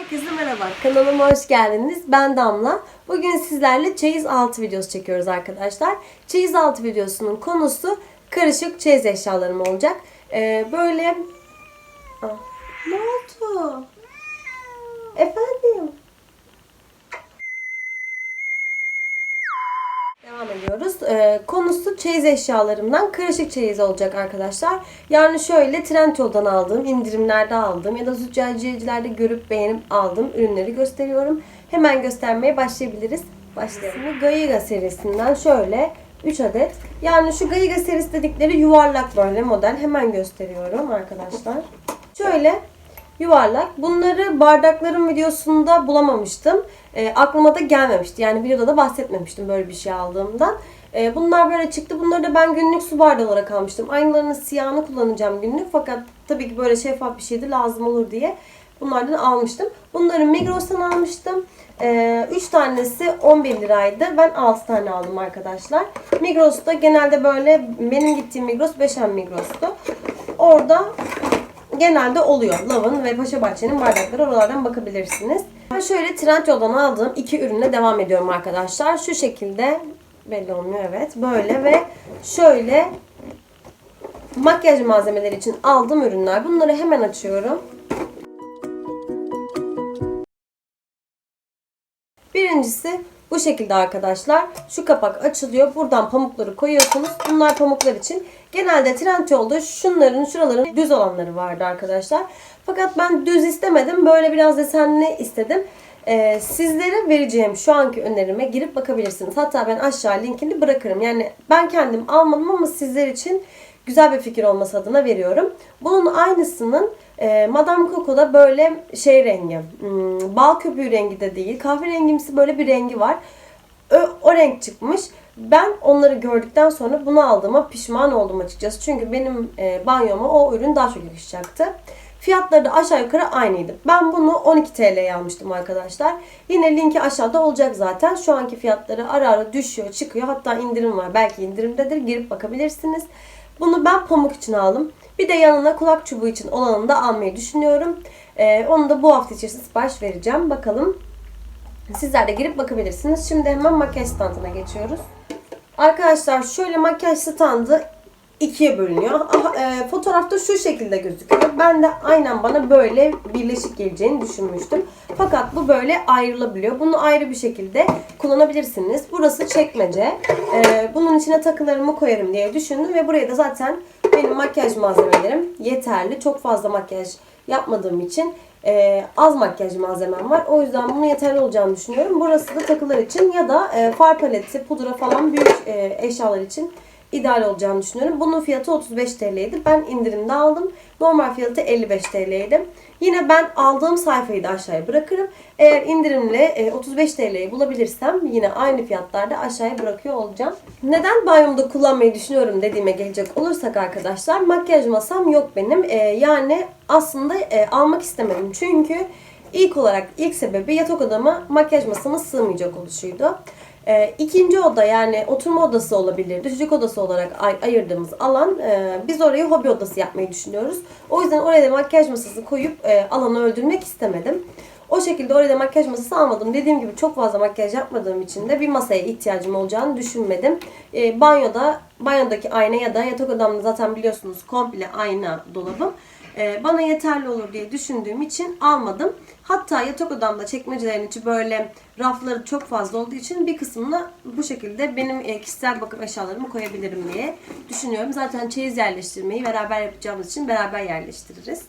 Herkese merhaba. Kanalıma hoş geldiniz. Ben Damla. Bugün sizlerle çeyiz altı videosu çekiyoruz arkadaşlar. Çeyiz altı videosunun konusu karışık çeyiz eşyalarım olacak. Ee, böyle... Aa, ne oldu? Efendim? Devam ediyoruz. Ee, konusu çeyiz eşyalarımdan karışık çeyiz olacak arkadaşlar. Yani şöyle Trendyol'dan aldığım, indirimlerde aldığım ya da züccaciyecilerde görüp beğenip aldığım ürünleri gösteriyorum. Hemen göstermeye başlayabiliriz. Başlayalım. Şimdi Gaiga serisinden şöyle 3 adet. Yani şu Gaiga serisi dedikleri yuvarlak böyle model. Hemen gösteriyorum arkadaşlar. Şöyle yuvarlak. Bunları bardakların videosunda bulamamıştım. E, aklıma da gelmemişti. Yani videoda da bahsetmemiştim böyle bir şey aldığımdan. E, bunlar böyle çıktı. Bunları da ben günlük su bardağı olarak almıştım. Aynılarının siyahını kullanacağım günlük. Fakat tabii ki böyle şeffaf bir şeydi lazım olur diye bunlardan almıştım. Bunları Migros'tan almıştım. 3 e, tanesi 11 liraydı. Ben 6 tane aldım arkadaşlar. Migros'ta genelde böyle benim gittiğim Migros Beşen Migros'tu. Orada genelde oluyor. Lav'ın ve Paşa Bahçe'nin bardakları oralardan bakabilirsiniz. Ben şöyle Trendyol'dan aldığım iki ürünle devam ediyorum arkadaşlar. Şu şekilde belli olmuyor evet. Böyle ve şöyle makyaj malzemeleri için aldığım ürünler. Bunları hemen açıyorum. Birincisi bu şekilde arkadaşlar. Şu kapak açılıyor. Buradan pamukları koyuyorsunuz. Bunlar pamuklar için. Genelde Trendyol'da şunların şuraların düz olanları vardı arkadaşlar. Fakat ben düz istemedim. Böyle biraz desenli istedim. Ee, sizlere vereceğim şu anki önerime girip bakabilirsiniz. Hatta ben aşağı linkini bırakırım. Yani ben kendim almadım ama sizler için güzel bir fikir olması adına veriyorum. Bunun aynısının e, Madame Coco'da böyle şey rengi, hmm, bal köpüğü rengi de değil, kahverengimsi böyle bir rengi var. O, o renk çıkmış. Ben onları gördükten sonra bunu aldığıma pişman oldum açıkçası. Çünkü benim e, banyoma o ürün daha çok yakışacaktı. Fiyatları da aşağı yukarı aynıydı. Ben bunu 12 TL'ye almıştım arkadaşlar. Yine linki aşağıda olacak zaten. Şu anki fiyatları ara ara düşüyor, çıkıyor. Hatta indirim var. Belki indirimdedir. Girip bakabilirsiniz. Bunu ben pamuk için aldım. Bir de yanına kulak çubuğu için olanını da almayı düşünüyorum. Ee, onu da bu hafta içerisinde sipariş vereceğim. Bakalım. Sizler de girip bakabilirsiniz. Şimdi hemen makyaj standına geçiyoruz. Arkadaşlar şöyle makyaj standı ikiye bölünüyor. Aha, e, fotoğrafta şu şekilde gözüküyor. Ben de aynen bana böyle birleşik geleceğini düşünmüştüm. Fakat bu böyle ayrılabiliyor. Bunu ayrı bir şekilde kullanabilirsiniz. Burası çekmece. E, bunun içine takılarımı koyarım diye düşündüm ve buraya da zaten benim makyaj malzemelerim yeterli. Çok fazla makyaj yapmadığım için e, az makyaj malzemem var. O yüzden bunun yeterli olacağını düşünüyorum. Burası da takılar için ya da e, far paleti, pudra falan büyük e, eşyalar için ideal olacağını düşünüyorum. Bunun fiyatı 35 TL'ydi. Ben indirimde aldım. Normal fiyatı 55 TL'ydi. Yine ben aldığım sayfayı da aşağıya bırakırım. Eğer indirimle 35 TL'yi bulabilirsem yine aynı fiyatlarda aşağıya bırakıyor olacağım. Neden banyomda kullanmayı düşünüyorum dediğime gelecek olursak arkadaşlar makyaj masam yok benim. Ee, yani aslında e, almak istemedim. Çünkü ilk olarak ilk sebebi yatak odama makyaj masama sığmayacak oluşuydu. E, ikinci oda yani oturma odası olabilirdi. Çocuk odası olarak ay- ayırdığımız alan. E, biz orayı hobi odası yapmayı düşünüyoruz. O yüzden oraya da makyaj masası koyup e, alanı öldürmek istemedim. O şekilde oraya da makyaj masası almadım. Dediğim gibi çok fazla makyaj yapmadığım için de bir masaya ihtiyacım olacağını düşünmedim. E, banyoda, banyodaki ayna ya da yatak odamda zaten biliyorsunuz komple ayna dolabım. E, bana yeterli olur diye düşündüğüm için almadım. Hatta yatak odamda çekmecelerin içi böyle rafları çok fazla olduğu için bir kısmını bu şekilde benim e, kişisel bakım eşyalarımı koyabilirim diye düşünüyorum. Zaten çeyiz yerleştirmeyi beraber yapacağımız için beraber yerleştiririz.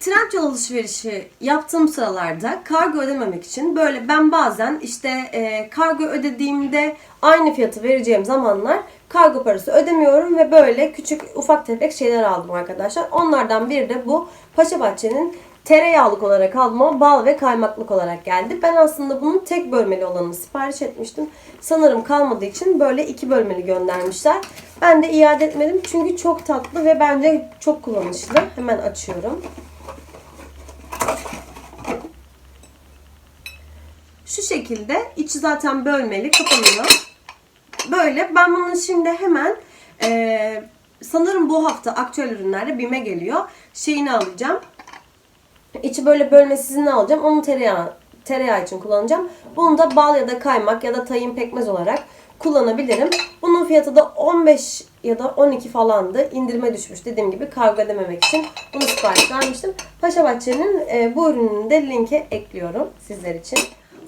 Trendyol alışverişi yaptığım sıralarda kargo ödememek için böyle ben bazen işte e, kargo ödediğimde aynı fiyatı vereceğim zamanlar kargo parası ödemiyorum ve böyle küçük ufak tefek şeyler aldım arkadaşlar. Onlardan biri de bu Paşa Bahçe'nin tereyağlık olarak aldım ama bal ve kaymaklık olarak geldi. Ben aslında bunun tek bölmeli olanını sipariş etmiştim. Sanırım kalmadığı için böyle iki bölmeli göndermişler. Ben de iade etmedim çünkü çok tatlı ve bence çok kullanışlı. Hemen açıyorum. Şu şekilde içi zaten bölmeli kapanıyor. Böyle ben bunu şimdi hemen e, sanırım bu hafta aktüel ürünlerde BİM'e geliyor. Şeyini alacağım. İçi böyle bölmesizini alacağım. Onu tereyağı, tereyağı için kullanacağım. Bunu da bal ya da kaymak ya da tayin pekmez olarak kullanabilirim. Bunun fiyatı da 15 ya da 12 falandı. İndirime düşmüş dediğim gibi kargo ödememek için bunu sipariş vermiştim. Paşa Bahçe'nin e, bu ürününü de linke ekliyorum sizler için.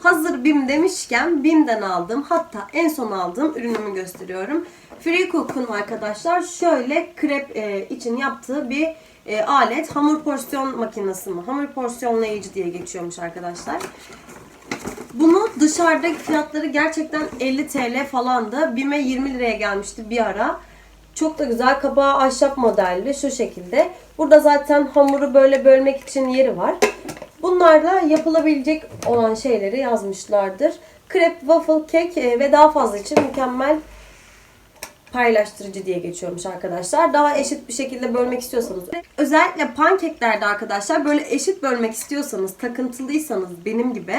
Hazır BİM demişken BİM'den aldığım hatta en son aldığım ürünümü gösteriyorum. Free Cook'un arkadaşlar şöyle krep e, için yaptığı bir e, alet. Hamur porsiyon makinesi mi? Hamur porsiyonlayıcı diye geçiyormuş arkadaşlar. Bunu dışarıda fiyatları gerçekten 50 TL falandı. BİM'e 20 liraya gelmişti bir ara. Çok da güzel kapağı ahşap modelli şu şekilde. Burada zaten hamuru böyle bölmek için yeri var. Bunlarla yapılabilecek olan şeyleri yazmışlardır. Krep, waffle, kek e, ve daha fazla için mükemmel paylaştırıcı diye geçiyormuş arkadaşlar. Daha eşit bir şekilde bölmek istiyorsanız. Özellikle pankeklerde arkadaşlar böyle eşit bölmek istiyorsanız, takıntılıysanız benim gibi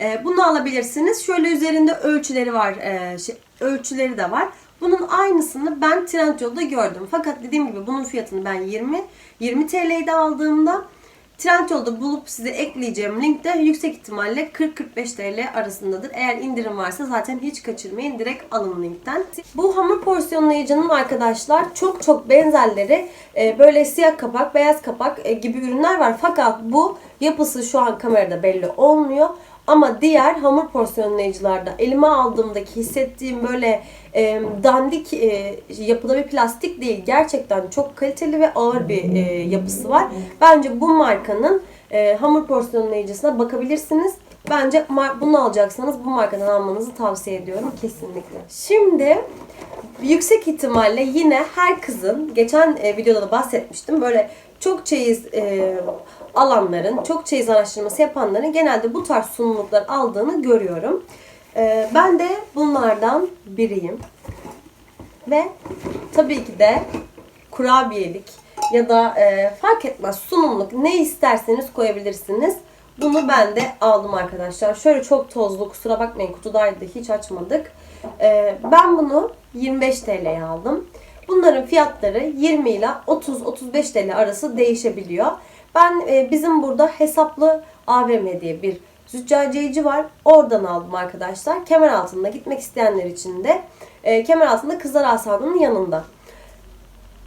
e, bunu alabilirsiniz. Şöyle üzerinde ölçüleri var, e, şey, ölçüleri de var. Bunun aynısını ben Trendyol'da gördüm. Fakat dediğim gibi bunun fiyatını ben 20 20 TL'de aldığımda Trendyol'da bulup size ekleyeceğim linkte yüksek ihtimalle 40-45 TL arasındadır. Eğer indirim varsa zaten hiç kaçırmayın. Direkt alın linkten. Bu hamur porsiyonlayıcının arkadaşlar çok çok benzerleri e, böyle siyah kapak, beyaz kapak e, gibi ürünler var. Fakat bu yapısı şu an kamerada belli olmuyor. Ama diğer hamur porsiyonlayıcılarda elime aldığımdaki hissettiğim böyle e, dandik e, yapıda bir plastik değil. Gerçekten çok kaliteli ve ağır bir e, yapısı var. Bence bu markanın e, hamur porsiyonlayıcısına bakabilirsiniz. Bence bunu alacaksanız bu markadan almanızı tavsiye ediyorum kesinlikle. Şimdi yüksek ihtimalle yine her kızın geçen e, videoda da bahsetmiştim. Böyle çok çeyiz e, alanların, çok çeyiz araştırması yapanların genelde bu tarz sunumluklar aldığını görüyorum. E, ben de bunlardan biriyim. Ve tabii ki de kurabiyelik ya da e, fark etmez sunumluk ne isterseniz koyabilirsiniz. Bunu ben de aldım arkadaşlar. Şöyle çok tozlu kusura bakmayın kutudaydı hiç açmadık. E, ben bunu 25 TL'ye aldım. Bunların fiyatları 20 ile 30-35 TL arası değişebiliyor. Ben e, bizim burada hesaplı AVM diye bir züccaciyeci var. Oradan aldım arkadaşlar. Kemer altında gitmek isteyenler için de e, kemer altında Kızlar Asadı'nın yanında.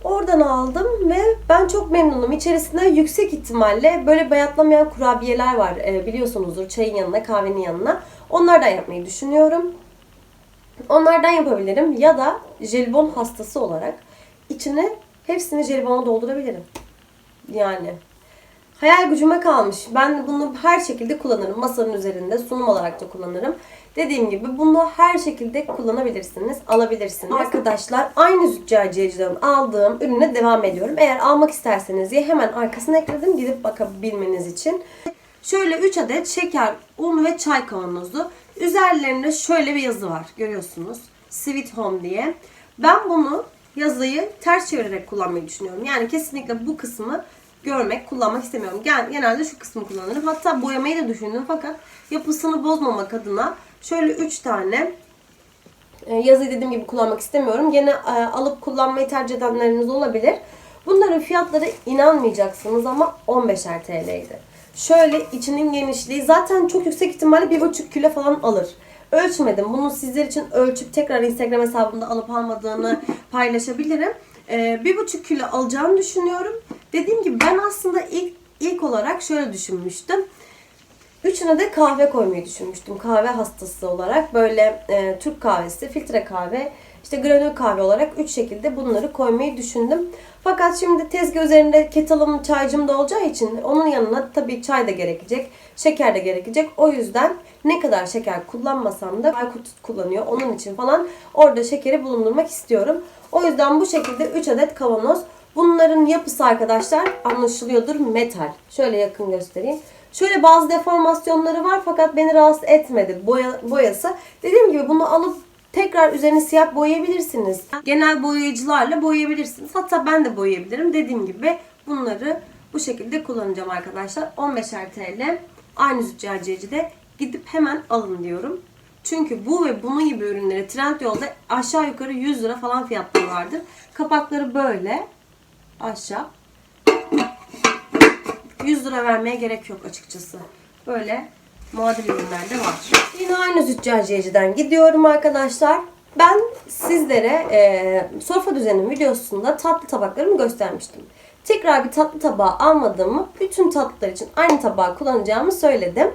Oradan aldım ve ben çok memnunum. İçerisinde yüksek ihtimalle böyle bayatlamayan kurabiyeler var. E, biliyorsunuzdur çayın yanına, kahvenin yanına. Onlardan yapmayı düşünüyorum. Onlardan yapabilirim ya da jelibon hastası olarak içine hepsini jelibona doldurabilirim. Yani hayal gücüme kalmış. Ben bunu her şekilde kullanırım. Masanın üzerinde sunum olarak da kullanırım. Dediğim gibi bunu her şekilde kullanabilirsiniz, alabilirsiniz. Arkadaşlar aynı züccaciyeciden aldığım ürüne devam ediyorum. Eğer almak isterseniz diye hemen arkasına ekledim gidip bakabilmeniz için. Şöyle 3 adet şeker, un ve çay kavanozu. Üzerlerinde şöyle bir yazı var. Görüyorsunuz. Sweet Home diye. Ben bunu yazıyı ters çevirerek kullanmayı düşünüyorum. Yani kesinlikle bu kısmı görmek, kullanmak istemiyorum. Gen- Genelde şu kısmı kullanırım. Hatta boyamayı da düşündüm fakat yapısını bozmamak adına şöyle 3 tane e, yazıyı dediğim gibi kullanmak istemiyorum. Gene e, alıp kullanmayı tercih edenleriniz olabilir. Bunların fiyatları inanmayacaksınız ama 15'er TL'ydi. Şöyle içinin genişliği zaten çok yüksek ihtimalle 1,5 kilo falan alır. Ölçmedim. Bunu sizler için ölçüp tekrar Instagram hesabımda alıp almadığını paylaşabilirim. Ee, bir buçuk kilo alacağını düşünüyorum. Dediğim gibi ben aslında ilk ilk olarak şöyle düşünmüştüm. Üçüne de kahve koymayı düşünmüştüm. Kahve hastası olarak böyle e, Türk kahvesi, filtre kahve, işte granül kahve olarak üç şekilde bunları koymayı düşündüm. Fakat şimdi tezgah üzerinde kettle'ım, çaycım da olacağı için onun yanına tabii çay da gerekecek, şeker de gerekecek. O yüzden ne kadar şeker kullanmasam da Aykut kullanıyor onun için falan orada şekeri bulundurmak istiyorum. O yüzden bu şekilde 3 adet kavanoz. Bunların yapısı arkadaşlar anlaşılıyordur metal. Şöyle yakın göstereyim. Şöyle bazı deformasyonları var fakat beni rahatsız etmedi boya, boyası. Dediğim gibi bunu alıp tekrar üzerine siyah boyayabilirsiniz. Genel boyayıcılarla boyayabilirsiniz. Hatta ben de boyayabilirim. Dediğim gibi bunları bu şekilde kullanacağım arkadaşlar. 15'er TL aynı züccaciyecide gidip hemen alın diyorum. Çünkü bu ve bunun gibi ürünleri Trendyol'da aşağı yukarı 100 lira falan fiyatları vardır. Kapakları böyle aşağı 100 lira vermeye gerek yok açıkçası. Böyle muadil ürünler de var. Yine aynı züccaciyeciden gidiyorum arkadaşlar. Ben sizlere e, sofra düzenim videosunda tatlı tabaklarımı göstermiştim. Tekrar bir tatlı tabağı almadığımı, bütün tatlılar için aynı tabağı kullanacağımı söyledim.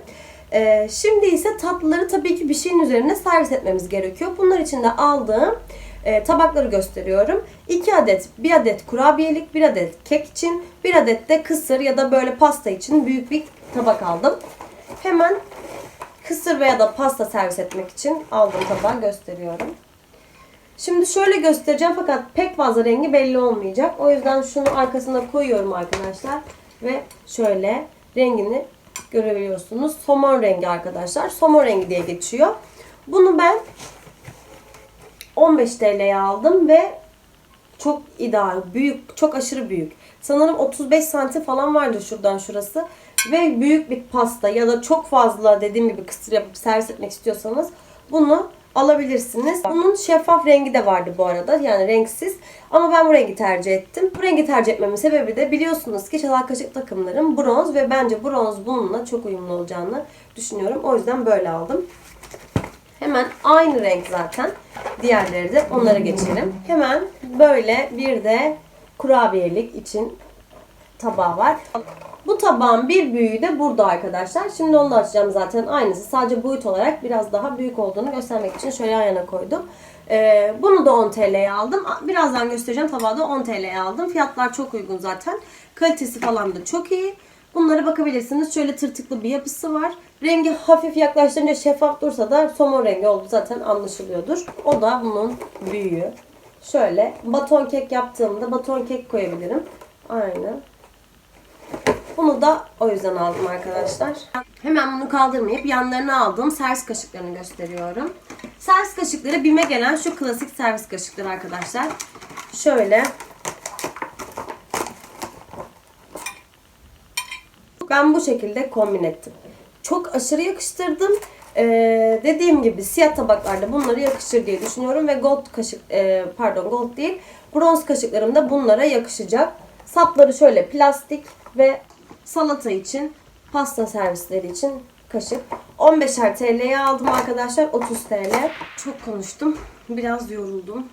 E, şimdi ise tatlıları tabii ki bir şeyin üzerine servis etmemiz gerekiyor. Bunlar için de aldığım e, tabakları gösteriyorum. 2 adet, 1 adet kurabiyelik, 1 adet kek için, 1 adet de kısır ya da böyle pasta için büyük bir tabak aldım. Hemen kısır veya da pasta servis etmek için aldığım tabağı gösteriyorum. Şimdi şöyle göstereceğim fakat pek fazla rengi belli olmayacak. O yüzden şunu arkasına koyuyorum arkadaşlar. Ve şöyle rengini görebiliyorsunuz. Somon rengi arkadaşlar. Somon rengi diye geçiyor. Bunu ben 15 TL'ye aldım ve çok ideal, büyük, çok aşırı büyük. Sanırım 35 santim falan vardı şuradan şurası. Ve büyük bir pasta ya da çok fazla dediğim gibi kısır yapıp servis etmek istiyorsanız bunu alabilirsiniz. Bunun şeffaf rengi de vardı bu arada. Yani renksiz. Ama ben bu rengi tercih ettim. Bu rengi tercih etmemin sebebi de biliyorsunuz ki çatal kaşık takımlarım bronz ve bence bronz bununla çok uyumlu olacağını düşünüyorum. O yüzden böyle aldım. Hemen aynı renk zaten. Diğerleri de onlara geçelim. Hemen böyle bir de kurabiyelik için tabağı var. Bu tabağın bir büyüğü de burada arkadaşlar. Şimdi onu açacağım zaten aynısı. Sadece boyut olarak biraz daha büyük olduğunu göstermek için şöyle yan yana koydum. Ee, bunu da 10 TL'ye aldım. Birazdan göstereceğim tabağı da 10 TL'ye aldım. Fiyatlar çok uygun zaten. Kalitesi falan da çok iyi. Bunlara bakabilirsiniz. Şöyle tırtıklı bir yapısı var. Rengi hafif yaklaştırınca şeffaf dursa da somon rengi oldu zaten anlaşılıyordur. O da bunun büyüğü. Şöyle baton kek yaptığımda baton kek koyabilirim. Aynı. Bunu da o yüzden aldım arkadaşlar. Hemen bunu kaldırmayıp yanlarına aldığım servis kaşıklarını gösteriyorum. Servis kaşıkları BİM'e gelen şu klasik servis kaşıkları arkadaşlar. Şöyle. Ben bu şekilde kombin ettim. Çok aşırı yakıştırdım. Ee, dediğim gibi siyah tabaklarda bunları yakışır diye düşünüyorum ve gold kaşık e, pardon gold değil bronz kaşıklarım da bunlara yakışacak. Sapları şöyle plastik ve salata için, pasta servisleri için kaşık. 15'er TL'ye aldım arkadaşlar. 30 TL. Çok konuştum. Biraz yoruldum.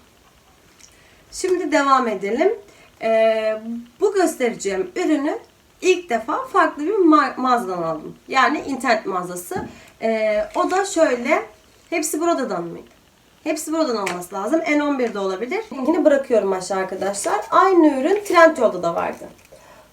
Şimdi devam edelim. Ee, bu göstereceğim ürünü ilk defa farklı bir ma- mağazadan aldım. Yani internet mağazası. Ee, o da şöyle. Hepsi buradan mı? Hepsi buradan olması lazım. N11'de olabilir. Linkini bırakıyorum aşağı arkadaşlar. Aynı ürün Trendyol'da da vardı.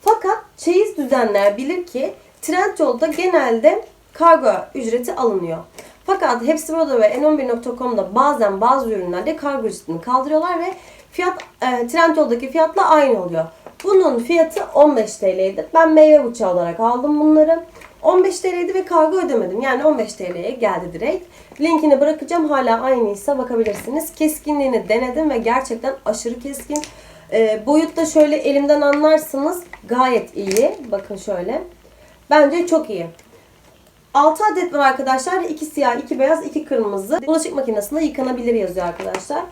Fakat çeyiz düzenler bilir ki Trendyol'da genelde kargo ücreti alınıyor. Fakat hepsi burada ve n11.com'da bazen bazı ürünlerde kargo ücretini kaldırıyorlar ve fiyat e, Trendyol'daki fiyatla aynı oluyor. Bunun fiyatı 15 TL'ydi. Ben meyve bıçağı olarak aldım bunları. 15 TL'ydi ve kargo ödemedim. Yani 15 TL'ye geldi direkt. Linkini bırakacağım. Hala aynıysa bakabilirsiniz. Keskinliğini denedim ve gerçekten aşırı keskin. E, boyutta şöyle elimden anlarsınız. Gayet iyi. Bakın şöyle. Bence çok iyi. 6 adet var arkadaşlar. 2 siyah, 2 beyaz, 2 kırmızı. Bulaşık makinesinde yıkanabilir yazıyor arkadaşlar.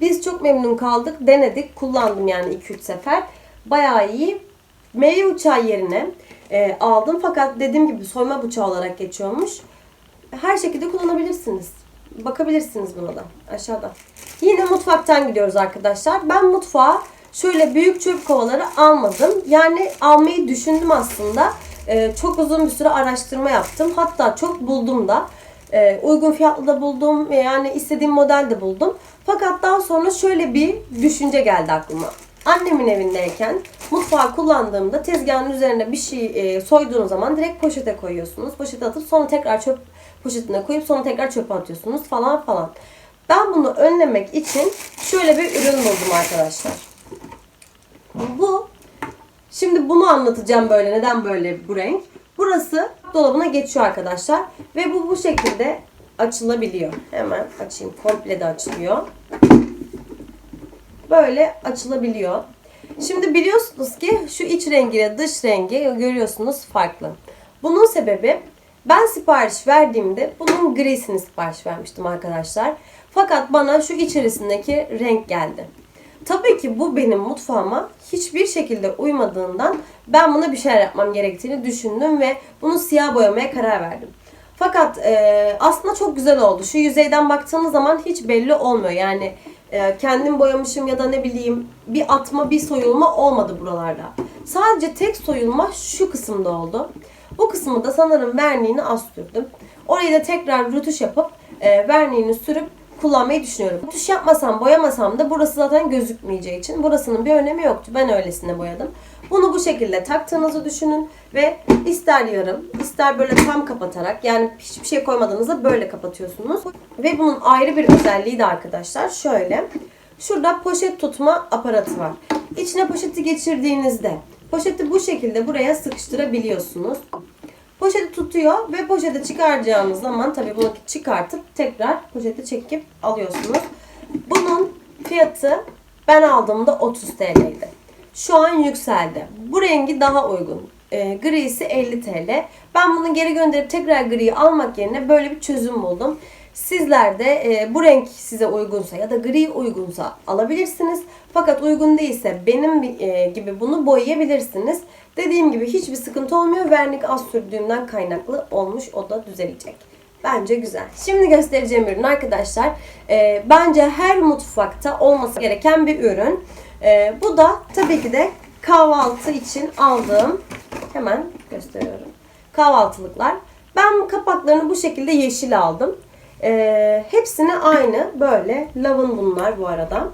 Biz çok memnun kaldık. Denedik. Kullandım yani 2-3 sefer. Bayağı iyi. Meyve bıçağı yerine e, aldım. Fakat dediğim gibi soyma bıçağı olarak geçiyormuş. Her şekilde kullanabilirsiniz. Bakabilirsiniz buna da aşağıda. Yine mutfaktan gidiyoruz arkadaşlar. Ben mutfağa şöyle büyük çöp kovaları almadım. Yani almayı düşündüm aslında. Ee, çok uzun bir süre araştırma yaptım. Hatta çok buldum da. Ee, uygun fiyatlı da buldum. Yani istediğim model de buldum. Fakat daha sonra şöyle bir düşünce geldi aklıma. Annemin evindeyken mutfağı kullandığımda tezgahın üzerine bir şey e, soyduğunuz zaman direkt poşete koyuyorsunuz. Poşete atıp sonra tekrar çöp poşetine koyup sonra tekrar çöpe atıyorsunuz falan falan. Ben bunu önlemek için şöyle bir ürün buldum arkadaşlar. Bu Şimdi bunu anlatacağım böyle. Neden böyle bu renk? Burası dolabına geçiyor arkadaşlar. Ve bu bu şekilde açılabiliyor. Hemen açayım. Komple de açılıyor. Böyle açılabiliyor. Şimdi biliyorsunuz ki şu iç rengiyle dış rengi görüyorsunuz farklı. Bunun sebebi ben sipariş verdiğimde bunun grisini sipariş vermiştim arkadaşlar. Fakat bana şu içerisindeki renk geldi. Tabii ki bu benim mutfağıma hiçbir şekilde uymadığından ben buna bir şeyler yapmam gerektiğini düşündüm ve bunu siyah boyamaya karar verdim. Fakat e, aslında çok güzel oldu. Şu yüzeyden baktığınız zaman hiç belli olmuyor. Yani e, kendim boyamışım ya da ne bileyim bir atma bir soyulma olmadı buralarda. Sadece tek soyulma şu kısımda oldu. Bu kısmı da sanırım verniğini az sürdüm. Orayı da tekrar rötuş yapıp e, verniğini sürüp kullanmayı düşünüyorum. Rötuş yapmasam boyamasam da burası zaten gözükmeyeceği için burasının bir önemi yoktu. Ben öylesine boyadım. Bunu bu şekilde taktığınızı düşünün ve ister yarım ister böyle tam kapatarak yani hiçbir şey koymadığınızda böyle kapatıyorsunuz. Ve bunun ayrı bir özelliği de arkadaşlar şöyle. Şurada poşet tutma aparatı var. İçine poşeti geçirdiğinizde poşeti bu şekilde buraya sıkıştırabiliyorsunuz. Poşeti tutuyor ve poşeti çıkaracağınız zaman tabii bunu çıkartıp tekrar poşeti çekip alıyorsunuz. Bunun fiyatı ben aldığımda 30 TL'ydi. Şu an yükseldi. Bu rengi daha uygun. E, grisi 50 TL. Ben bunu geri gönderip tekrar griyi almak yerine böyle bir çözüm buldum. Sizler de e, bu renk size uygunsa ya da gri uygunsa alabilirsiniz. Fakat uygun değilse benim e, gibi bunu boyayabilirsiniz. Dediğim gibi hiçbir sıkıntı olmuyor. Vernik az sürdüğümden kaynaklı olmuş. O da düzelecek. Bence güzel. Şimdi göstereceğim ürün arkadaşlar. e, bence her mutfakta olması gereken bir ürün. E, bu da tabii ki de kahvaltı için aldığım hemen gösteriyorum. Kahvaltılıklar. Ben kapaklarını bu şekilde yeşil aldım. E, hepsini aynı böyle lavın bunlar bu arada.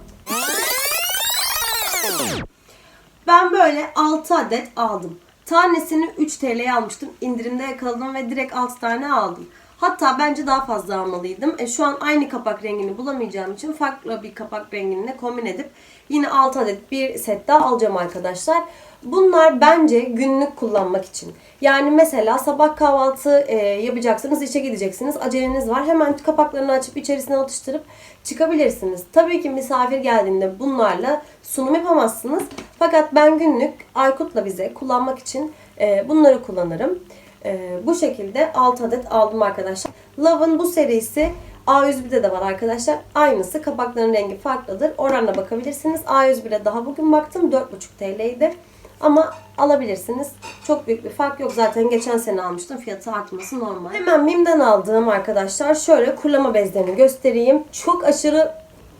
Ben böyle 6 adet aldım. Tanesini 3 TL'ye almıştım. İndirimde yakaladım ve direkt 6 tane aldım. Hatta bence daha fazla almalıydım. E, şu an aynı kapak rengini bulamayacağım için farklı bir kapak rengini kombin edip yine 6 adet bir set daha alacağım arkadaşlar. Bunlar bence günlük kullanmak için. Yani mesela sabah kahvaltı e, yapacaksınız, işe gideceksiniz, aceleniz var. Hemen kapaklarını açıp içerisine atıştırıp çıkabilirsiniz. Tabii ki misafir geldiğinde bunlarla sunum yapamazsınız. Fakat ben günlük Aykut'la bize kullanmak için e, bunları kullanırım. E, bu şekilde 6 adet aldım arkadaşlar. Love'ın bu serisi A101'de de var arkadaşlar. Aynısı. Kapakların rengi farklıdır. Oranla bakabilirsiniz. A101'e daha bugün baktım. 4,5 TL'ydi. Ama alabilirsiniz. Çok büyük bir fark yok. Zaten geçen sene almıştım. Fiyatı artması normal. Hemen Mim'den aldığım arkadaşlar şöyle kurulama bezlerini göstereyim. Çok aşırı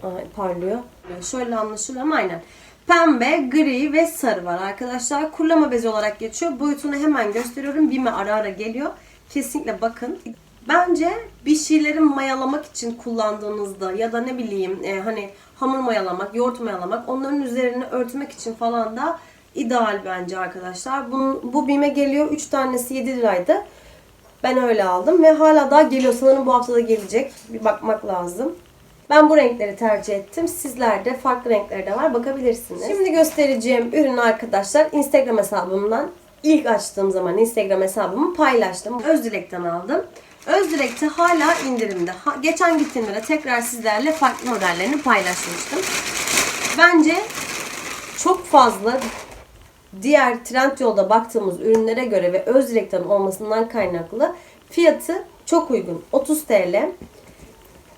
Ay, parlıyor. Şöyle anlaşılıyor ama aynen. Pembe, gri ve sarı var arkadaşlar. Kurulama bezi olarak geçiyor. Boyutunu hemen gösteriyorum. Bime ara ara geliyor. Kesinlikle bakın. Bence bir şeyleri mayalamak için kullandığınızda ya da ne bileyim e, hani hamur mayalamak, yoğurt mayalamak onların üzerini örtmek için falan da ideal bence arkadaşlar. Bunun, bu bime geliyor. 3 tanesi 7 liraydı. Ben öyle aldım ve hala daha geliyor. Sanırım bu hafta da gelecek. Bir bakmak lazım. Ben bu renkleri tercih ettim. Sizlerde farklı renkleri de var. Bakabilirsiniz. Şimdi göstereceğim ürünü arkadaşlar Instagram hesabımdan ilk açtığım zaman Instagram hesabımı paylaştım. Özdilek'ten aldım. Özdilek'te hala indirimde. Ha, geçen gittiğimde de tekrar sizlerle farklı modellerini paylaşmıştım. Bence çok fazla diğer Trendyol'da baktığımız ürünlere göre ve Özdilek'ten olmasından kaynaklı fiyatı çok uygun. 30 TL.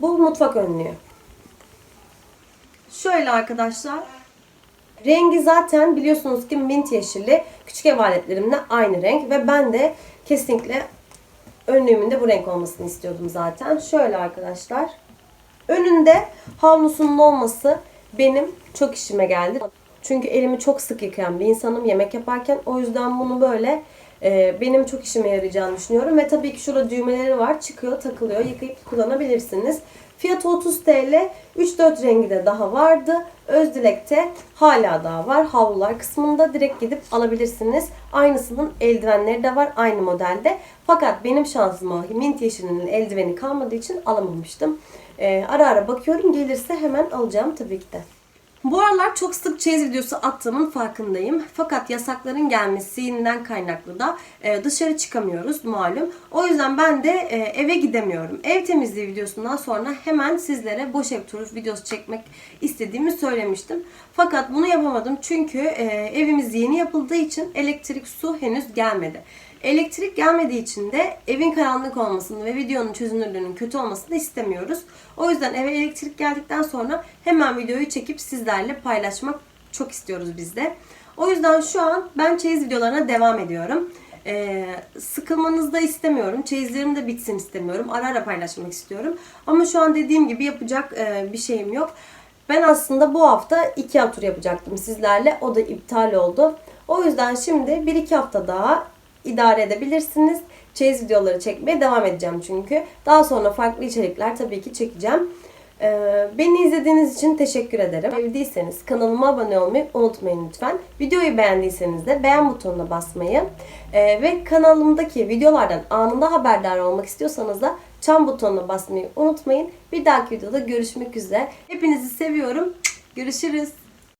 Bu mutfak önlüğü. Şöyle arkadaşlar. Rengi zaten biliyorsunuz ki mint yeşili. Küçük ev aletlerimle aynı renk ve ben de kesinlikle önlüğümün de bu renk olmasını istiyordum zaten. Şöyle arkadaşlar. Önünde havlusunun olması benim çok işime geldi. Çünkü elimi çok sık yıkayan bir insanım yemek yaparken. O yüzden bunu böyle e, benim çok işime yarayacağını düşünüyorum. Ve tabii ki şurada düğmeleri var. Çıkıyor, takılıyor. Yıkayıp kullanabilirsiniz. Fiyatı 30 TL. 3-4 rengi de daha vardı. Özdilek'te hala daha var. Havlular kısmında direkt gidip alabilirsiniz. Aynısının eldivenleri de var. Aynı modelde. Fakat benim şansıma mint yeşilinin eldiveni kalmadığı için alamamıştım. E, ara ara bakıyorum. Gelirse hemen alacağım tabii ki de. Bu aralar çok sık çeyiz videosu attığımın farkındayım. Fakat yasakların gelmesinden kaynaklı da e, dışarı çıkamıyoruz malum. O yüzden ben de e, eve gidemiyorum. Ev temizliği videosundan sonra hemen sizlere boş ev turu videosu çekmek istediğimi söylemiştim. Fakat bunu yapamadım çünkü e, evimiz yeni yapıldığı için elektrik su henüz gelmedi. Elektrik gelmediği için de evin karanlık olmasını ve videonun çözünürlüğünün kötü olmasını istemiyoruz. O yüzden eve elektrik geldikten sonra hemen videoyu çekip sizlerle paylaşmak çok istiyoruz biz de. O yüzden şu an ben çeyiz videolarına devam ediyorum. Ee, sıkılmanızı da istemiyorum. Çeyizlerim de bitsin istemiyorum. Ara ara paylaşmak istiyorum. Ama şu an dediğim gibi yapacak e, bir şeyim yok. Ben aslında bu hafta iki tur yapacaktım sizlerle. O da iptal oldu. O yüzden şimdi 1-2 hafta daha idare edebilirsiniz. Çeyiz videoları çekmeye devam edeceğim çünkü. Daha sonra farklı içerikler tabii ki çekeceğim. Ee, beni izlediğiniz için teşekkür ederim. Sevdiyseniz kanalıma abone olmayı unutmayın lütfen. Videoyu beğendiyseniz de beğen butonuna basmayı e, ve kanalımdaki videolardan anında haberdar olmak istiyorsanız da çan butonuna basmayı unutmayın. Bir dahaki videoda görüşmek üzere. Hepinizi seviyorum. Görüşürüz.